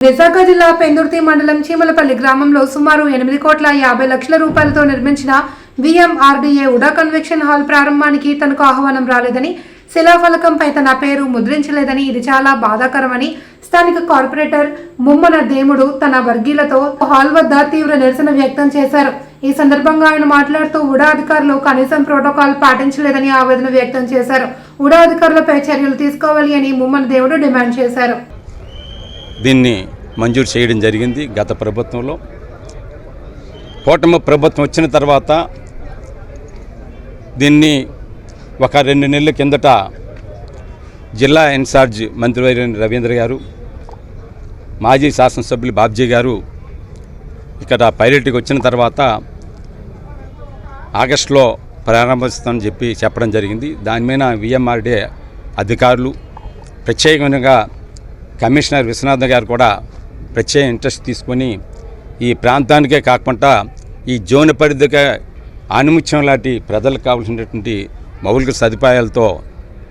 విశాఖ జిల్లా పెందుర్తి మండలం చీమలపల్లి గ్రామంలో సుమారు ఎనిమిది కోట్ల యాభై లక్షల రూపాయలతో నిర్మించిన విఎంఆర్డీఏ ఉడా కన్వెక్షన్ హాల్ ప్రారంభానికి తనకు ఆహ్వానం రాలేదని శిలాఫలకంపై తన పేరు ముద్రించలేదని ఇది చాలా బాధాకరమని స్థానిక కార్పొరేటర్ ముమ్మన దేముడు తన వర్గీలతో హాల్ వద్ద తీవ్ర నిరసన వ్యక్తం చేశారు. ఈ సందర్భంగా ఆయన మాట్లాడుతూ ఉడా అధికారులు కనీసం ప్రోటోకాల్ పాటించలేదని ఆవేదన వ్యక్తం చేశారు. ఉడా అధికారులపై చర్యలు తీసుకోవాలి అని ముమ్మన దేవుడు డిమాండ్ చేశారు. దీన్ని మంజూరు చేయడం జరిగింది గత ప్రభుత్వంలో. కూటమి ప్రభుత్వం వచ్చిన తర్వాత దీన్ని ఒక రెండు నెలల కిందట జిల్లా ఇన్ఛార్జ్ మంత్రివర్యులు రవీంద్ర గారు మాజీ శాసనసభ్యులు బాబ్జీ గారు ఇక్కడ పైలట్కి వచ్చిన తర్వాత ఆగస్టులో ప్రారంభిస్తామని చెప్పి చెప్పడం జరిగింది. దాని మీద విఎంఆర్డే అధికారులు ప్రత్యేకంగా కమిషనర్ విశ్వనాథ్ గారు కూడా ప్రత్యేక ఇంట్రెస్ట్ తీసుకొని ఈ ప్రాంతానికే కాకుండా ఈ జోన్ పరిధిగా ఆనిముత్యం లాంటి ప్రజలకు కావాల్సినటువంటి మౌలిక సదుపాయాలతో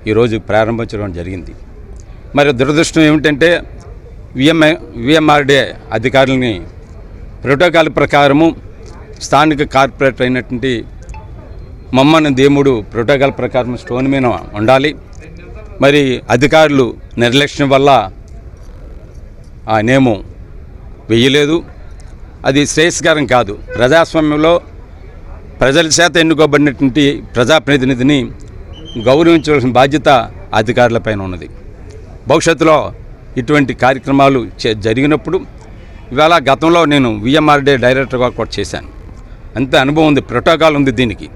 ఈరోజు ప్రారంభించడం జరిగింది. మరి దురదృష్టం ఏమిటంటే విఎంఐ విఎంఆర్డే అధికారులని ప్రోటోకాల్ ప్రకారము స్థానిక కార్పొరేటర్ అయినటువంటి మమ్మన దేముడు ప్రోటోకాల్ ప్రకారం స్టోన్ మీద ఉండాలి. మరి అధికారులు నిర్లక్ష్యం వల్ల ఆ నియమం వెయ్యలేదు. అది శ్రేయస్కరం కాదు. ప్రజాస్వామ్యంలో ప్రజల చేత ఎన్నుకోబడినటువంటి ప్రజాప్రతినిధిని గౌరవించవలసిన బాధ్యత అధికారులపైన ఉన్నది. భవిష్యత్తులో ఇటువంటి కార్యక్రమాలు చే- జరిగినప్పుడు ఇవాళ గతంలో నేను విఎంఆర్డే డైరెక్టర్గా కూడా చేశాను. అంత అనుభవం ఉంది ప్రోటోకాల్ ఉంది దీనికి.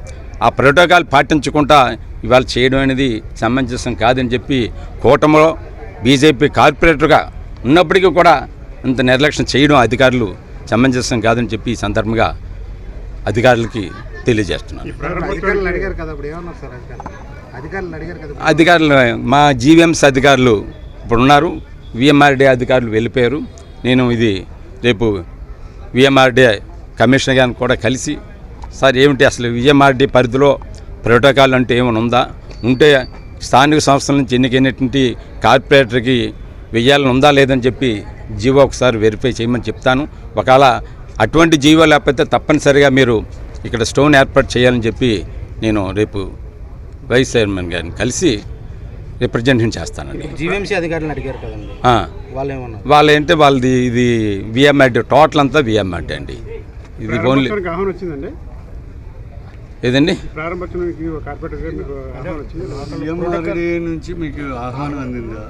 ఆ ప్రోటోకాల్ పాటించకుండా ఇవాళ చేయడం అనేది సమంజసం కాదని చెప్పి కూటమిలో బీజేపీ కార్పొరేటర్గా ఉన్నప్పటికీ కూడా అంత నిర్లక్ష్యం చేయడం అధికారులు సమంజసం కాదని చెప్పి ఈ సందర్భంగా అధికారులకి తెలియజేస్తున్నాను. అధికారులు అడిగారు కదా ఇప్పుడు ఏమన్నారు సార్ అధికారులు? అధికారులు అడిగారు కదా అధికారులు మా జీవీఎంసీ అధికారులు ఇప్పుడు ఉన్నారు. విఎంఆర్డే అధికారులు వెళ్ళిపోయారు. నేను ఇది రేపు విఎంఆర్డే కమిషనర్ గారిని కూడా కలిసి సార్ ఏమిటి అసలు విఎంఆర్డే పరిధిలో ప్రోటోకాల్ అంటే ఏమైనా ఉందా? ఉంటే స్థానిక సంస్థల నుంచి ఎన్నికైనటువంటి కార్పొరేటర్కి వెయ్యాలని ఉందా లేదని చెప్పి జీవో ఒకసారి వెరిఫై చేయమని చెప్తాను. ఒకవేళ అటువంటి జీవో లేకపోతే తప్పనిసరిగా మీరు ఇక్కడ స్టోన్ ఏర్పాటు చేయాలని చెప్పి నేను రేపు వైస్ చైర్మన్ గారిని కలిసి రిప్రజెంటేషన్ చేస్తానండి. జీవీఎంసీ అధికారులను అడిగారు కదండి. ఆ, వాళ్ళు ఏమన్నారు వాళ్ళు ఏంటి వాళ్ళది ఇది విఎంఆర్డి టోటల్ అంతా విఎంఆర్డి అండి. ఇది ఓన్లీ ఏదండి?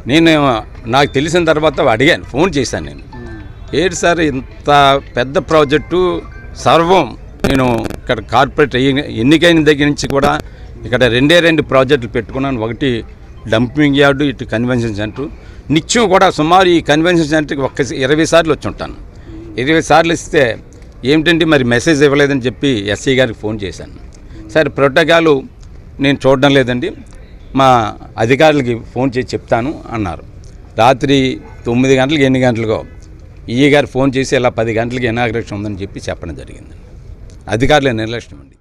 నేను నాకు తెలిసిన తర్వాత అడిగాను ఫోన్ చేశాను నేను. ఏంటి సార్ ఇంత పెద్ద ప్రాజెక్టు సర్వం నేను ఇక్కడ కార్పొరేట్ అయ్యి- ఎన్నికైన దగ్గర నుంచి కూడా ఇక్కడ రెండే రెండు ప్రాజెక్టులు పెట్టుకున్నాను. ఒకటి డంపింగ్ యార్డు ఇటు కన్వెన్షన్ సెంటర్. నిత్యం కూడా సుమారు ఈ కన్వెన్షన్ సెంటర్కి ఒక్క ఇరవై సార్లు వచ్చి ఉంటాను. ఇరవై సార్లు ఇస్తే ఏమిటంటే మరి మెసేజ్ ఇవ్వలేదని చెప్పి ఎస్సీ గారికి ఫోన్ చేశాను. సరే ప్రోటోకాలు నేను చూడడం లేదండి. మా అధికారులకి ఫోన్ చేసి చెప్తాను అన్నారు. రాత్రి తొమ్మిది గంటలకు ఎన్ని గంటలకో ఈఏ గారు ఫోన్ చేసి ఇలా పది గంటలకి ఇనాగ్రేషన్ ఉందని చెప్పి చెప్పడం జరిగింది అధికారుల నిర్లక్ష్యం అండి.